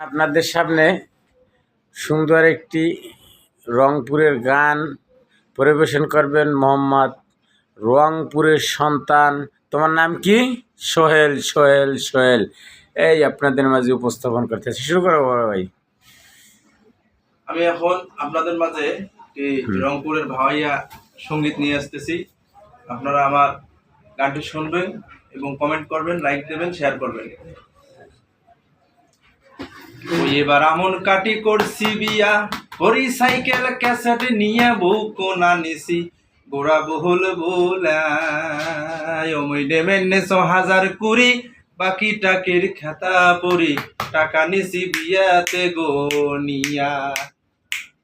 আপনাদের সামনে সুন্দর একটি রংপুরের গান পরিবেশন করবেন মোহাম্মদ রংপুরের সন্তান। তোমার নাম কি? সোহেল সোহেল সোহেল। এই আপনাদের মাঝে উপস্থাপন করতেছি শুরু করো বড় ভাই। আমি এখন আপনাদের মাঝে রংপুরের ভাওয়াইয়া সংগীত নিয়ে আসতেছি। আপনারা আমার গানটি শুনবেন এবং কমেন্ট করবেন লাইক দেবেন শেয়ার করবেন। এবার আমন কাটি করছি বিয়া। করি সাইকেল, ক্যাসেট নিয়ে বউ কোনা নিছি। গোড়া বহুল ছ হাজার কুড়ি। বাকি টাকের খাতা পরি টাকা নিছি বিয়াতে গনিয়া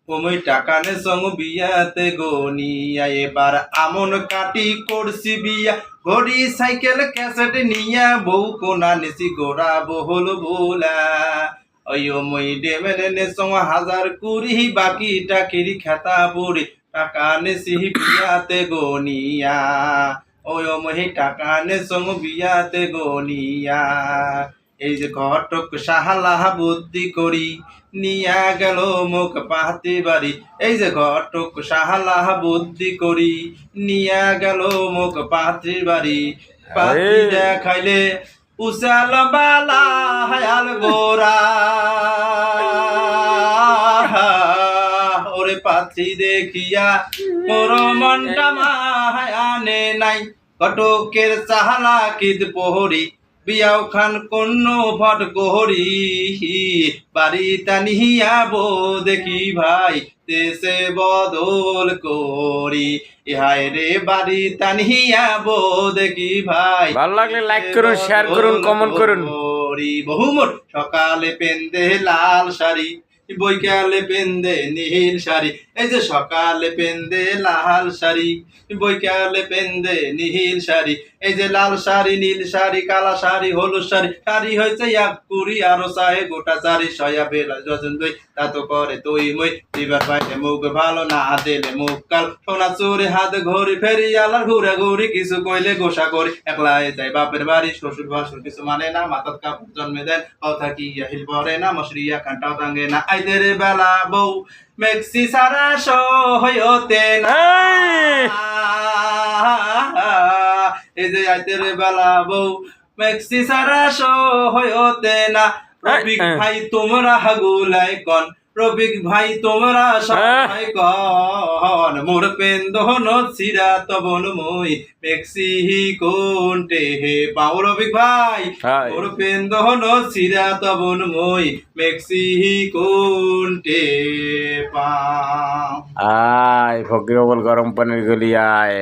ওমই টাকা নে সঙ্গ বিয়াতে গনিয়া এবার আমন কাটি করছি বিয়া। ঘড়ি সাইকেল, ক্যাসেট নিয়া বউ কোনা নিছি। গোড়া বহুল বোলা। ওমই ডেমেন নে সঙ্গ হাজার কুড়ি বাকি টাকির খাতা পড়ি টাকা নেছি বিয়াতে গনিয়া। ওই ওমই টাকা নে সঙ্গ বিয়াতে গনিয়া। এই যে ঘটক সাহালা বুদ্ধি করি নিয়া গেল মুখ পাহাতে বাড়ি এই যে ঘটক সাহালা বুদ্ধি করি নিয়া গেল মুখ পাহাতে বাড়ি পাতি দেখাইলে উসাল বালা হায়াল গোরা দেখিয়া মোর মনটা নাই। কটকের চাহালা কিদ পোহরি বিয়াও খান কন্য ভট গোহরি। বাড়ি বো দেখি ভাই দেশে বদল করি। ইহায় রে বাড়ি টানিয়া বো দেখি ভাই ভালো লাগলে লাইক করুন শেয়ার করুন কমেন্ট করুন। করি। বহুমোট সকালে পেন্দে লাল শাড়ি। বৈকালে পেন্দে নীল শাড়ি, এই যে সকালে পেন্দে লাল শাড়ি, বৈকালে পেন্দে নীল শাড়ি, এই যে লাল শাড়ি, নীল শাড়ি, কালা শাড়ি, হলুদ শাড়ি শাড়ি হয়েছে এক কুড়ি, আরও চাহে গোটা চারি সয়া বেলা যজন দই তা তো করে তুই মই। দিবার পাইলে মুখ ভালো, না দিলে মুখ কাল। সোনা চোরে, হাত ঘড়ি ফেরি, আলার ঘুরে ঘুরি, কিছু কইলে গোসা করি। একলা যাই বাপের বাড়ি শ্বশুর ভাসুর কিছু মানে না মাথার কাপড় জন্মে দেন। কথা কি হিল পরে না, মশরিয়া কান্টাও টাঙ্গে না। আইদের বেলা বউ। মেক্সি সারা সহতে না। এই! যে আইতের বেলা বউ। মেক্সি সারা সহতে না। রবিক হ্যাঁ। ভাই তোমরা হাগুলাই কন। রবিক ভাই তোমরা সবাই কন। মোর পেন্দহন সিরা তবন মই মেক্সি কোনটে হে পাও রবিক ভাই। মোর পেন্দহন সিরা তবন মই মেক্সি কোনটে পা। আয় ফকির বল গরম পানির গলি আয়।